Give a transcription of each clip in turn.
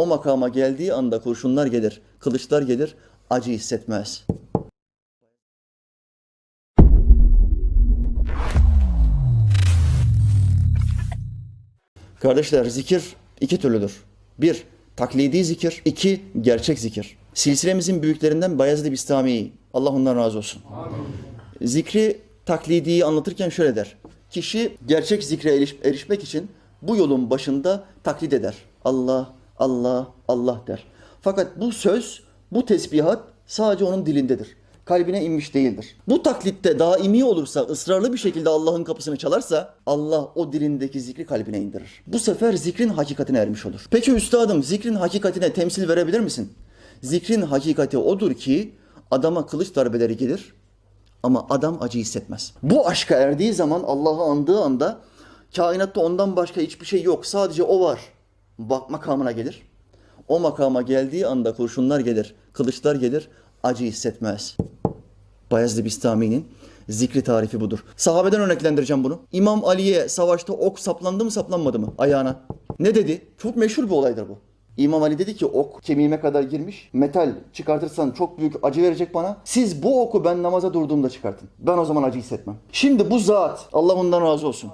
O makama geldiği anda kurşunlar gelir, kılıçlar gelir, acı hissetmez. Kardeşler zikir iki türlüdür. Bir, taklidi zikir. iki gerçek zikir. Silsilemizin büyüklerinden Bayezid Bistami. Allah ondan razı olsun. Zikri taklidiyi anlatırken şöyle der. Kişi gerçek zikre eriş- erişmek için bu yolun başında taklit eder. Allah, Allah, Allah der. Fakat bu söz, bu tesbihat sadece onun dilindedir. Kalbine inmiş değildir. Bu taklitte daimi olursa, ısrarlı bir şekilde Allah'ın kapısını çalarsa Allah o dilindeki zikri kalbine indirir. Bu sefer zikrin hakikatine ermiş olur. Peki üstadım zikrin hakikatine temsil verebilir misin? Zikrin hakikati odur ki adama kılıç darbeleri gelir, ama adam acı hissetmez. Bu aşka erdiği zaman Allah'ı andığı anda kainatta ondan başka hiçbir şey yok. Sadece o var. Bak makamına gelir. O makama geldiği anda kurşunlar gelir, kılıçlar gelir, acı hissetmez. Bayezid Bistami'nin zikri tarifi budur. Sahabeden örneklendireceğim bunu. İmam Ali'ye savaşta ok saplandı mı saplanmadı mı ayağına? Ne dedi? Çok meşhur bir olaydır bu. İmam Ali dedi ki ok kemiğime kadar girmiş. Metal çıkartırsan çok büyük acı verecek bana. Siz bu oku ben namaza durduğumda çıkartın. Ben o zaman acı hissetmem. Şimdi bu zat Allah ondan razı olsun.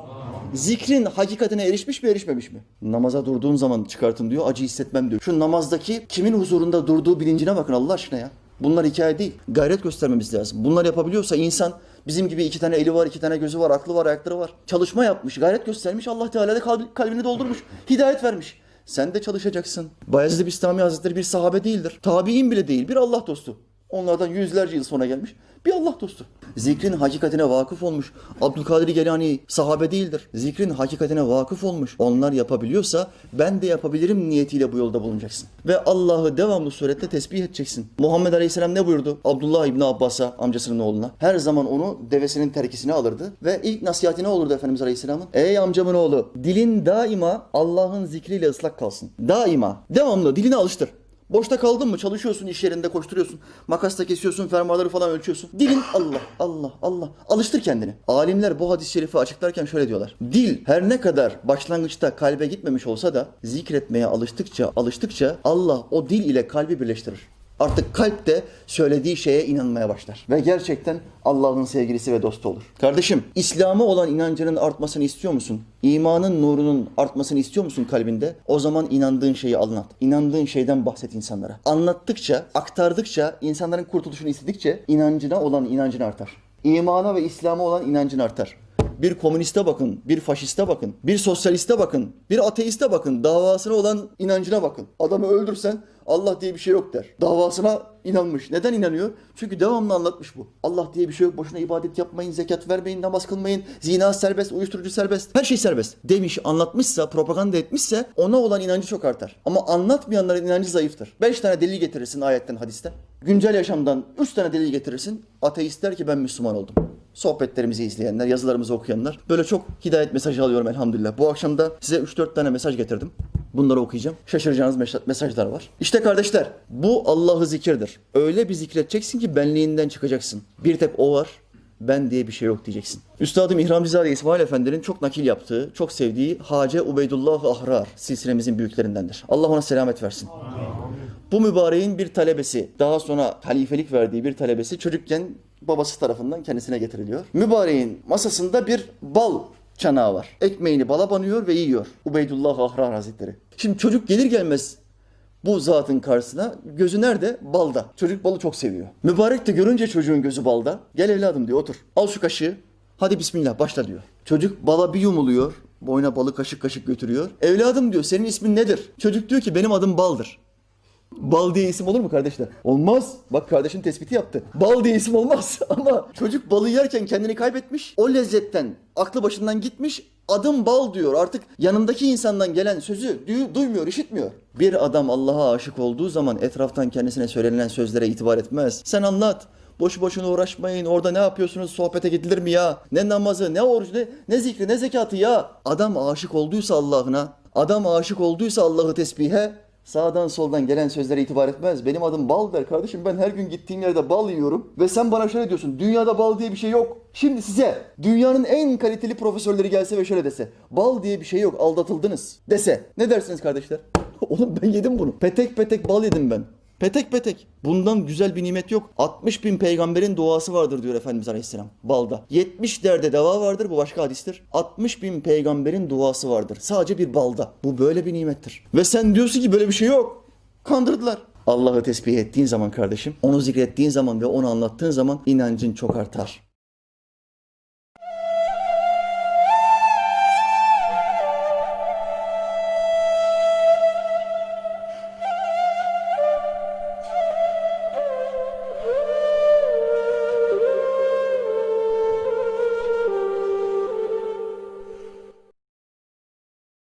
Zikrin hakikatine erişmiş mi erişmemiş mi? Namaza durduğun zaman çıkartın diyor acı hissetmem diyor. Şu namazdaki kimin huzurunda durduğu bilincine bakın Allah aşkına ya. Bunlar hikaye değil. Gayret göstermemiz lazım. Bunlar yapabiliyorsa insan bizim gibi iki tane eli var, iki tane gözü var, aklı var, ayakları var. Çalışma yapmış, gayret göstermiş. Allah Teala da kalbi- kalbini doldurmuş. Hidayet vermiş. Sen de çalışacaksın. Bayezid Bistami Hazretleri bir sahabe değildir. Tabi'in bile değil. Bir Allah dostu. Onlardan yüzlerce yıl sonra gelmiş. Bir Allah dostu. Zikrin hakikatine vakıf olmuş. Abdülkadir Gelani sahabe değildir. Zikrin hakikatine vakıf olmuş. Onlar yapabiliyorsa ben de yapabilirim niyetiyle bu yolda bulunacaksın. Ve Allah'ı devamlı surette tesbih edeceksin. Muhammed Aleyhisselam ne buyurdu? Abdullah İbni Abbas'a, amcasının oğluna. Her zaman onu devesinin terkisine alırdı. Ve ilk nasihati ne olurdu Efendimiz Aleyhisselam'ın? Ey amcamın oğlu, dilin daima Allah'ın zikriyle ıslak kalsın. Daima, devamlı dilini alıştır. Boşta kaldın mı çalışıyorsun iş yerinde koşturuyorsun. Makasla kesiyorsun fermuarları falan ölçüyorsun. Dilin Allah Allah Allah. Alıştır kendini. Alimler bu hadis-i şerifi açıklarken şöyle diyorlar. Dil her ne kadar başlangıçta kalbe gitmemiş olsa da zikretmeye alıştıkça alıştıkça Allah o dil ile kalbi birleştirir. Artık kalp de söylediği şeye inanmaya başlar. Ve gerçekten Allah'ın sevgilisi ve dostu olur. Kardeşim, İslam'a olan inancının artmasını istiyor musun? İmanın nurunun artmasını istiyor musun kalbinde? O zaman inandığın şeyi anlat. İnandığın şeyden bahset insanlara. Anlattıkça, aktardıkça, insanların kurtuluşunu istedikçe inancına olan inancın artar. İmana ve İslam'a olan inancın artar. Bir komüniste bakın, bir faşiste bakın, bir sosyaliste bakın, bir ateiste bakın, davasına olan inancına bakın. Adamı öldürsen Allah diye bir şey yok der. Davasına inanmış. Neden inanıyor? Çünkü devamlı anlatmış bu. Allah diye bir şey yok. Boşuna ibadet yapmayın, zekat vermeyin, namaz kılmayın. Zina serbest, uyuşturucu serbest. Her şey serbest. Demiş, anlatmışsa, propaganda etmişse ona olan inancı çok artar. Ama anlatmayanların inancı zayıftır. Beş tane delil getirirsin ayetten, hadisten. Güncel yaşamdan üç tane delil getirirsin. Ateist der ki ben Müslüman oldum sohbetlerimizi izleyenler, yazılarımızı okuyanlar. Böyle çok hidayet mesajı alıyorum elhamdülillah. Bu akşam da size 3-4 tane mesaj getirdim. Bunları okuyacağım. Şaşıracağınız mes- mesajlar var. İşte kardeşler, bu Allah'ı zikirdir. Öyle bir zikredeceksin ki benliğinden çıkacaksın. Bir tek o var, ben diye bir şey yok diyeceksin. Üstadım İhramcızade İsmail Efendi'nin çok nakil yaptığı, çok sevdiği Hace Ubeydullah Ahrar silsilemizin büyüklerindendir. Allah ona selamet versin. Bu mübareğin bir talebesi, daha sonra halifelik verdiği bir talebesi çocukken babası tarafından kendisine getiriliyor. Mübareğin masasında bir bal çanağı var. Ekmeğini bala banıyor ve yiyor. Ubeydullah Ahrar Hazretleri. Şimdi çocuk gelir gelmez bu zatın karşısına gözü nerede? Balda. Çocuk balı çok seviyor. Mübarek de görünce çocuğun gözü balda. Gel evladım diyor otur. Al şu kaşığı. Hadi bismillah başla diyor. Çocuk bala bir yumuluyor. Boyuna balı kaşık kaşık götürüyor. Evladım diyor senin ismin nedir? Çocuk diyor ki benim adım Baldır. Bal diye isim olur mu kardeşler? Olmaz. Bak kardeşim tespiti yaptı. Bal diye isim olmaz. Ama çocuk balı yerken kendini kaybetmiş. O lezzetten aklı başından gitmiş. Adım bal diyor. Artık yanındaki insandan gelen sözü duy- duymuyor, işitmiyor. Bir adam Allah'a aşık olduğu zaman etraftan kendisine söylenen sözlere itibar etmez. Sen anlat. Boşu boşuna uğraşmayın. Orada ne yapıyorsunuz? Sohbete gidilir mi ya? Ne namazı, ne orucu, ne, ne zikri, ne zekatı ya? Adam aşık olduysa Allah'ına, adam aşık olduysa Allah'ı tesbihe, Sağdan soldan gelen sözlere itibar etmez. Benim adım bal der kardeşim. Ben her gün gittiğim yerde bal yiyorum. Ve sen bana şöyle diyorsun. Dünyada bal diye bir şey yok. Şimdi size dünyanın en kaliteli profesörleri gelse ve şöyle dese. Bal diye bir şey yok. Aldatıldınız. Dese. Ne dersiniz kardeşler? Oğlum ben yedim bunu. Petek petek bal yedim ben. Petek petek. Bundan güzel bir nimet yok. 60 bin peygamberin duası vardır diyor Efendimiz Aleyhisselam. Balda. 70 derde deva vardır. Bu başka hadistir. 60 bin peygamberin duası vardır. Sadece bir balda. Bu böyle bir nimettir. Ve sen diyorsun ki böyle bir şey yok. Kandırdılar. Allah'ı tesbih ettiğin zaman kardeşim, onu zikrettiğin zaman ve onu anlattığın zaman inancın çok artar.